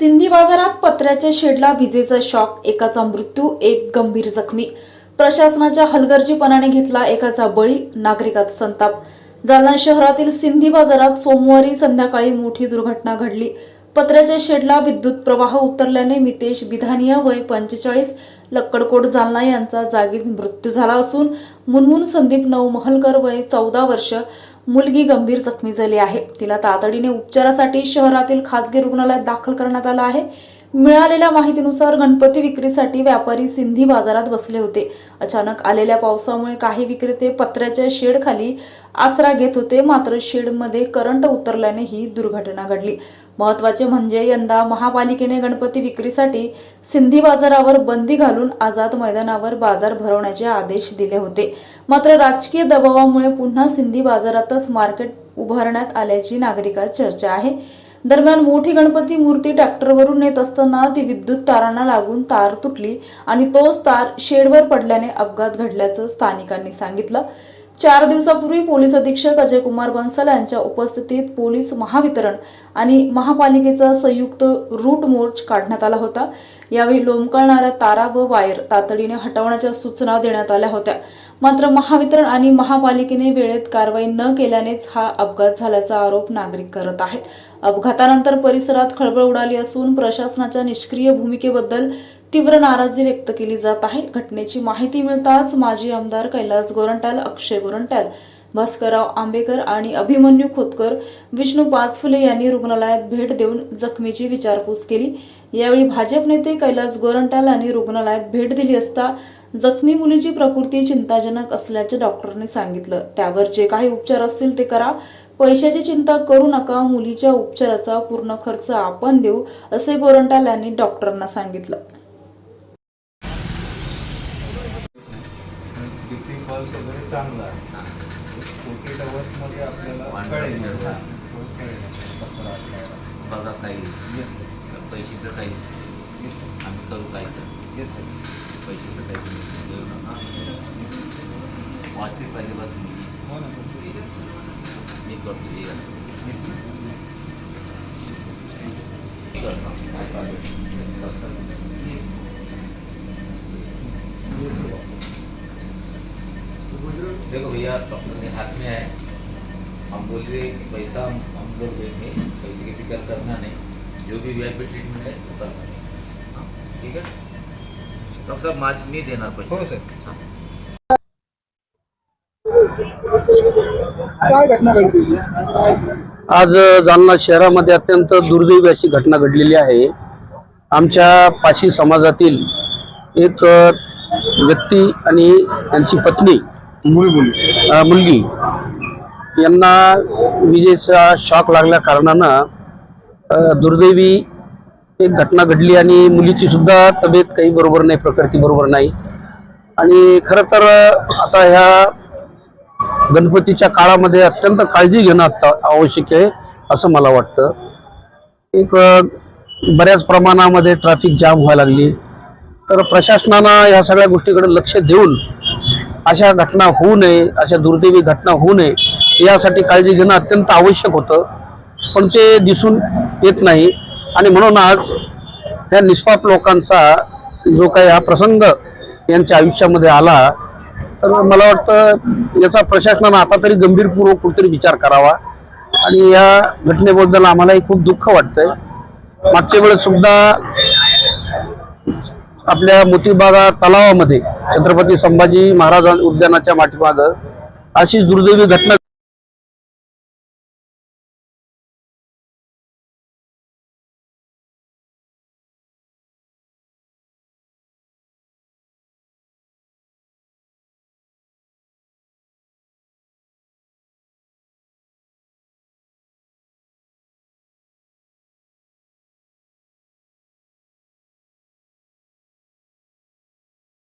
सिंधी बाजारात पत्र्याच्या शेडला विजेचा शॉक एकाचा मृत्यू एक गंभीर जखमी. प्रशासनाच्या हलगर्जीपणाने घेतला एकाचा बळी नागरिकात संताप. जालना शहरातील सिंधी बाजारात सोमवारी संध्याकाळी मोठी दुर्घटना घडली. पत्र्याच्या शेडला विद्युत प्रवाह उतरल्याने मितेश बिधानिया वय पंचेचाळीस लक्कडकोट जालना यांचा जागीच मृत्यू झाला असून मुनमुन संदीप नऊ महलकर वय चौदा वर्ष मुलगी गंभीर जखमी झाली आहे. तिला तातडीने उपचारासाठी शहरातील खासगी रुग्णालयात दाखल करण्यात आलं आहे. मिळालेल्या माहितीनुसार गणपती विक्रीसाठी व्यापारी सिंधी बाजारात बसले होते. अचानक आलेल्या पावसामुळे काही विक्रेते पत्र्याच्या शेडखाली आसरा घेत होते. मात्र शेडमध्ये करंट उतरल्याने ही दुर्घटना घडली. महत्त्वाचे म्हणजे यंदा महापालिकेने गणपती विक्रीसाठी सिंधी बाजारावर बंदी घालून आझाद मैदानावर बाजार भरवण्याचे आदेश दिले होते. मात्र राजकीय दबावामुळे पुन्हा सिंधी बाजारातच मार्केट उभारण्यात आल्याची नागरिकात चर्चा आहे. दरम्यान मोठी गणपती मूर्ती ट्रॅक्टरवरून नेत असताना ती विद्युत तारांना लागून तार तुटली आणि तोच तार शेडवर पडल्याने अपघात घडल्याचं स्थानिकांनी सांगितलं. चार दिवसापूर्वी पोलीस अधीक्षक अजय कुमार बन्सल यांच्या उपस्थितीत पोलीस महावितरण आणि महापालिकेचा संयुक्त रूट मोर्च काढण्यात आला होता. यावेळी लोंबकळणाऱ्या तारा व वायर तातडीने हटवण्याच्या सूचना देण्यात आल्या होत्या. मात्र महावितरण आणि महापालिकेने वेळेत कारवाई न केल्यानेच हा अपघात झाल्याचा आरोप नागरिक करत आहेत. अपघातानंतर परिसरात खळबळ उडाली असून प्रशासनाच्या निष्क्रिय भूमिकेबद्दल तीव्र नाराजी व्यक्त केली जात आहे. घटनेची माहिती मिळताच माजी आमदार कैलास गोरंट्याल अक्षय गोरंट्याल भास्करराव आंबेकर आणि अभिमन्यू खोतकर विष्णू पाचफुले यांनी रुग्णालयात भेट देऊन जखमीची विचारपूस केली. यावेळी भाजप नेते कैलास गोरंट्याल यांनी रुग्णालयात भेट दिली असता जखमी मुलीची प्रकृती चिंताजनक असल्याचे डॉक्टरांनी सांगितलं. त्यावर जे काही उपचार असतील ते करा. पैशाची चिंता करू नका मुलीच्या उपचाराचा पूर्ण खर्च आपण देऊ असे गोरंट्याल यांनी डॉक्टरांना सांगितलं. चांगला. बघा काही. पैशाचं काही. Yes, sir. आम्ही करू sir. पैशाचं काही. वाचली पाहिजे बस देखो भैया डॉक्टर के हाथ में है। हम बोल रहे पैसा हम हम लोग देंगे पैसे की फ़िक्र करना नहीं। जो भी वीआईपी ट्रीटमेंट है उतना हाँ, ठीक है? डॉक्टर साहब मार्च नहीं देना पैसा। हो सर। हाँ। काय घटना घडली? आज जालना शहरामध्ये अत्यंत दुर्दैवी अशी घटना घडलेली आहे. आमच्या पाशी समाजातील एक व्यक्ती आणि त्यांची पत्नी मुलगी यांना विजेचा शॉक लागल्या कारणानं दुर्दैवी एक घटना घडली आणि मुलीची सुद्धा तब्येत काही बरोबर नाही प्रकृती बरोबर नाही. आणि खरं तर आता ह्या गणपतीच्या काळामध्ये अत्यंत काळजी घेणं आता आवश्यक आहे असं मला वाटतं. एक बऱ्याच प्रमाणामध्ये ट्रॅफिक जाम व्हायला लागली. तर प्रशासनानं या सगळ्या गोष्टीकडे लक्ष देऊन अशा घटना होऊ नये अशा दुर्दैवी घटना होऊ नये यासाठी काळजी घेणं अत्यंत आवश्यक होतं. पण ते दिसून येत नाही. आणि म्हणून आज या निष्पाप लोकांचा जो काही हा प्रसंग यांच्या आयुष्यामध्ये आला तर मला वाटतं याचा प्रशासनानं आता तरी गंभीरपूर्वक कुठेतरी विचार करावा. आणि या घटनेबद्दल आम्हालाही खूप दुःख वाटतंय. मागच्या वेळेस सुद्धा आपल्या मोतीबागा तलावामध्ये छत्रपती संभाजी महाराज उद्यानाच्या माठीमागं अशी दुर्दैवी घटना